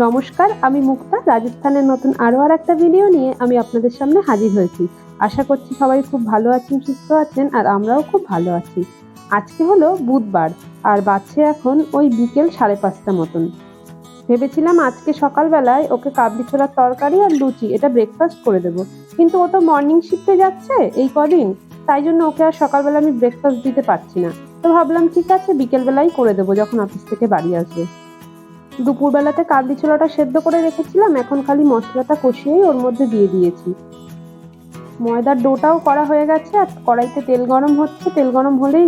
নমস্কার, আমি মুক্তা। রাজস্থানের নতুন আরও আর একটা ভিডিও নিয়ে আমি আপনাদের সামনে হাজির হয়েছি। আশা করছি সবাই খুব ভালো আছেন, সুস্থ আছেন, আর আমরাও খুব ভালো আছি। আজকে হলো বুধবার, আর বাচ্চা এখন ওই বিকেল সাড়ে পাঁচটা মতন। ভেবেছিলাম আজকে সকালবেলায় ওকে কাবলি ছোলার তরকারি আর লুচি, এটা ব্রেকফাস্ট করে দেব। কিন্তু ও তো মর্নিং শিফটে যাচ্ছে এই কদিন, তাই জন্য ওকে আর সকালবেলা আমি ব্রেকফাস্ট দিতে পারছি না। তো ভাবলাম ঠিক আছে, বিকেলবেলাই করে দেবো যখন অফিস থেকে বাড়ি আসবে। দুপুরবেলাতে কাবলি ছোলাটা সেদ্ধ করে রেখেছিলাম, এখন খালি মশলাটা কষিয়েই ওর মধ্যে দিয়ে দিয়েছি। ময়দার ডোটাও করা হয়ে গেছে, আর কড়াইতে তেল গরম হচ্ছে, তেল গরম হলেই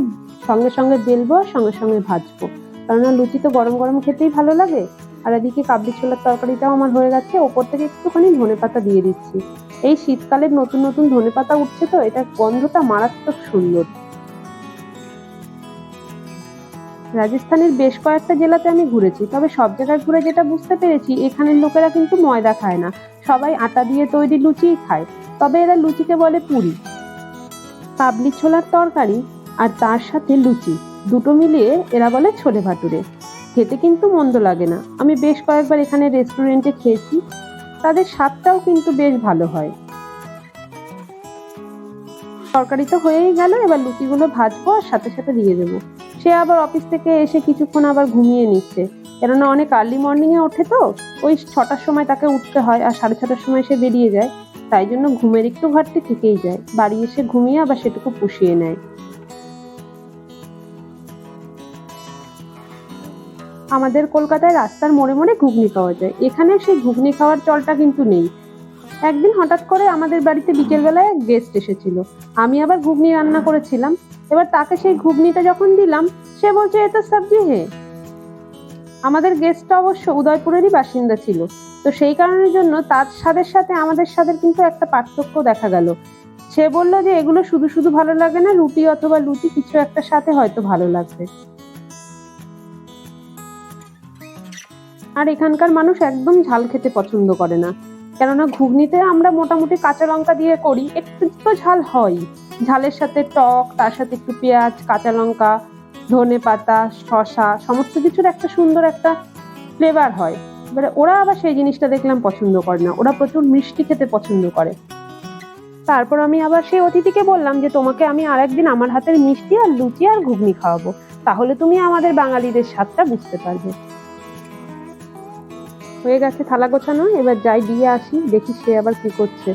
সঙ্গে সঙ্গে বেলবো আর সঙ্গে সঙ্গে ভাজবো। কেননা লুচি তো গরম গরম খেতেই ভালো লাগে, আর এদিকে কাবলি ছোলার তরকারিটাও আমার হয়ে গেছে, ওপর থেকে একটুখানি ধনে পাতা দিয়ে দিচ্ছি। এই শীতকালের নতুন নতুন ধনে পাতা উঠছে তো, এটার গন্ধটা মারাত্মক সুন্দর। রাজস্থানের বেশ কয়েকটা জেলাতে আমি ঘুরেছি, তবে সব জায়গায় ঘুরে যেটা বুঝতে পেরেছি, এখানের লোকেরা কিন্তু ময়দা খায় না। সবাই আটা দিয়ে তৈরি লুচিই খায়, তবে এরা লুচিকে বলে পুরি। কাবলি ছোলার তরকারি আর তার সাথে লুচি, দুটো মিলিয়ে এরা বলে ছোলে ভাটুরে। খেতে কিন্তু মন্দ লাগে না। আমি বেশ কয়েকবার এখানে রেস্টুরেন্টে খেয়েছি, তাদের স্বাদটাও কিন্তু বেশ ভালো হয়। তরকারি তো হয়েই গেল, এবার লুচিগুলো ভাজবো আর সাথে সাথে দিয়ে দেবো। সে আবার অফিস থেকে এসে কিছুক্ষণ আবার ঘুমিয়ে নিচ্ছে। কেননা অনেক আর্লি মর্নিং এ ওঠে তো, ওই ছটার সময় তাকে উঠতে হয় আর সাড়ে ছটার সময় সে বেরিয়ে যায়। তাই জন্য ঘুমের একটু ঘাটতি থেকেই যায়। বাড়ি এসে ঘুমিয়ে আবার সেটুকু পুষিয়ে নেয়। আমাদের কলকাতায় রাস্তার মোড়ে মোড়ে ঘুগনি পাওয়া যায়। এখানে সেই ঘুগনি খাওয়ার চলটা কিন্তু নেই। একদিন হঠাৎ করে আমাদের বাড়িতে বিকেলবেলায় গেস্ট এসেছিল। আমি আবার ঘুগনি রান্না করেছিলাম। এবার তাকে সেই ঘুগনিটা যখন দিলাম, সে বলছে এটা সবজি হে। আমাদের গেস্টটা অবশ্য উদয়পুরেরই বাসিন্দা ছিল। তো সেই কারণের জন্য তার স্বাদের সাথে আমাদের স্বাদের কিন্তু একটা পার্থক্য দেখা গেল। সে বলল যে, এগুলো শুধু শুধু ভালো লাগে না, রুটি অথবা লুচি কিছু একটা সাথে হয়তো ভালো লাগবে। আর এখানকার মানুষ একদম ঝাল খেতে পছন্দ করে না। কেননা ঘুগনিতে আমরা মোটামুটি কাঁচা লঙ্কা দিয়ে করি, একটু তো ঝাল হয়। ঝালের সাথে টক, তার সাথে একটু পেঁয়াজ, কাঁচা লঙ্কা, ধনে পাতা শশা সমস্ত কিছুর একটা সুন্দর একটা ফ্লেভার হয়। এবারে ওরা আবার সেই জিনিসটা দেখলাম পছন্দ করে না। ওরা প্রচুর মিষ্টি খেতে পছন্দ করে। তারপর আমি আবার সেই অতিথিকে বললাম যে, তোমাকে আমি আর একদিন আমার হাতের মিষ্টি আর লুচি আর ঘুগনি খাওয়াবো। তাহলে তুমি আমাদের বাঙালিদের স্বাদটা বুঝতে পারবে। হয়ে গেছে থালা গোছানো, এবার যাই দিয়ে আসি, দেখি সে আবার কি করছে।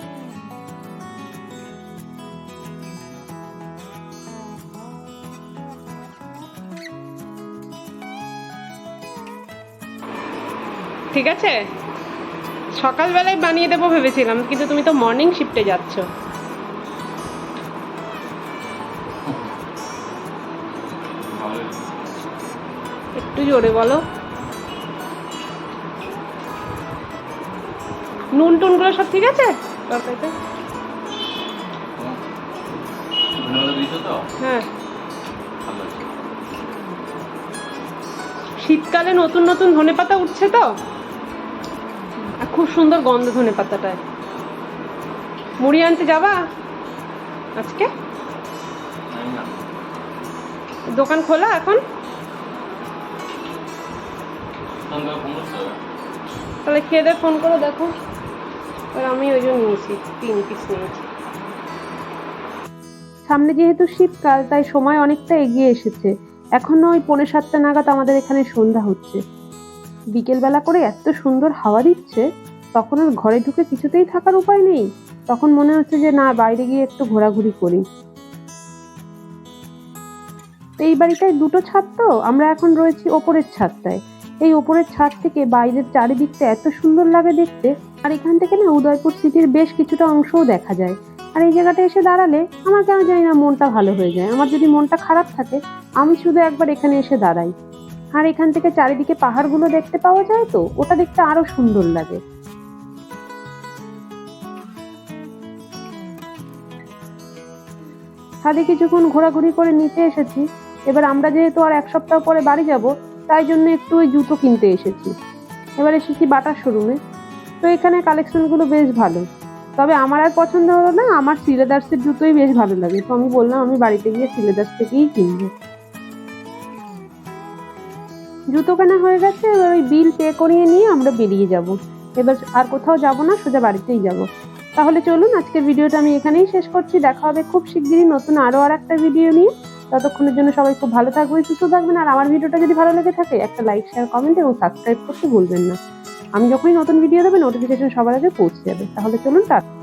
ঠিক আছে? সকালবেলায় বানিয়ে দেবো ভেবেছিলাম, কিন্তু তুমি তো মর্নিং শিফটে যাচ্ছ। একটু জোরে বলো। নুন টুনগুলো সব ঠিক আছে? তরকারিতে? তো? হ্যাঁ। শীতকালে নতুন নতুন ধনেপাতা উঠছে তো? আর খুব সুন্দর গন্ধ ধনে পাতাটায় মুড়ি আনতে যাবা আজকে? দোকান খোলা এখন? তাহলে খেয়ে দিয়ে ফোন করে দেখো। আমি ওই জন্য নিয়েছি, তিন পিস নিয়েছি। সামনে যেহেতু শীতকাল, তাই সময় অনেকটা এগিয়ে এসেছে। এখনও ওই পৌনে সাতটা নাগাদ আমাদের এখানে সন্ধ্যা হচ্ছে। বিকেলবেলা করে এত সুন্দর হাওয়া দিচ্ছে, তখন আর ঘরে ঢুকে কিছুতেই থাকার উপায় নেই। তখন মনে হচ্ছে যে, না, বাইরে গিয়ে একটু ঘোরাঘুরি করি। তো এই বাড়িটায় দুটো ছাদ তো, আমরা এখন রয়েছি ওপরের ছাদটায়। এই ওপরের ছাদ থেকে বাইরের চারিদিকটা এত সুন্দর লাগে দেখতে আর এখান থেকে না উদয়পুর সিটির বেশ কিছুটা অংশও দেখা যায়। আর এই জায়গাটা এসে দাঁড়ালে আমার কেন জানি না মনটা ভালো হয়ে যায়। আমার যদি মনটা খারাপ থাকে, আমি শুধু একবার এখানে এসে দাঁড়াই। আর এখান থেকে চারিদিকে পাহাড়গুলো দেখতে পাওয়া যায় তো, ওটা দেখতে আরও সুন্দর লাগে। ছাদে কিছুক্ষণ ঘোরাঘুরি করে নিচে এসেছি। এবার আমরা যেহেতু আর এক সপ্তাহ পরে বাড়ি যাব, তাই জন্য একটু ওই জুতো কিনতে এসেছি। এবার এসেছি বাটার শোরুমে। তো এখানে কালেকশনগুলো বেশ ভালো। তবে আমার আর পছন্দ হলো না, আমার সিলেদার্সের জুতোই বেশ ভালো লাগে। তো আমি বললাম, আমি বাড়িতে গিয়ে সিলেদার্স থেকেই কিনবো। জুতো কেনা হয়ে গেছে, এবার ওই বিল পে করিয়ে নিয়ে আমরা বেরিয়ে যাব। এবার আর কোথাও যাব না, সোজা বাড়িতেই যাব। তাহলে চলুন, আজকের ভিডিওটা আমি এখানেই শেষ করছি। দেখা হবে খুব শিগগিরই নতুন আরও আর একটা ভিডিও নিয়ে। ততক্ষণের জন্য সবাই খুব ভালো থাকবেন, সুস্থ থাকবেন। আর আমার ভিডিওটা যদি ভালো লেগে থাকে, একটা লাইক শেয়ার কমেন্ট এবং সাবস্ক্রাইব করতে ভুলবেন না। আমি যখনই নতুন ভিডিও দেবে নোটিফিকেশন সবার আগে পৌঁছে যাবে। তাহলে চলুন টাটা।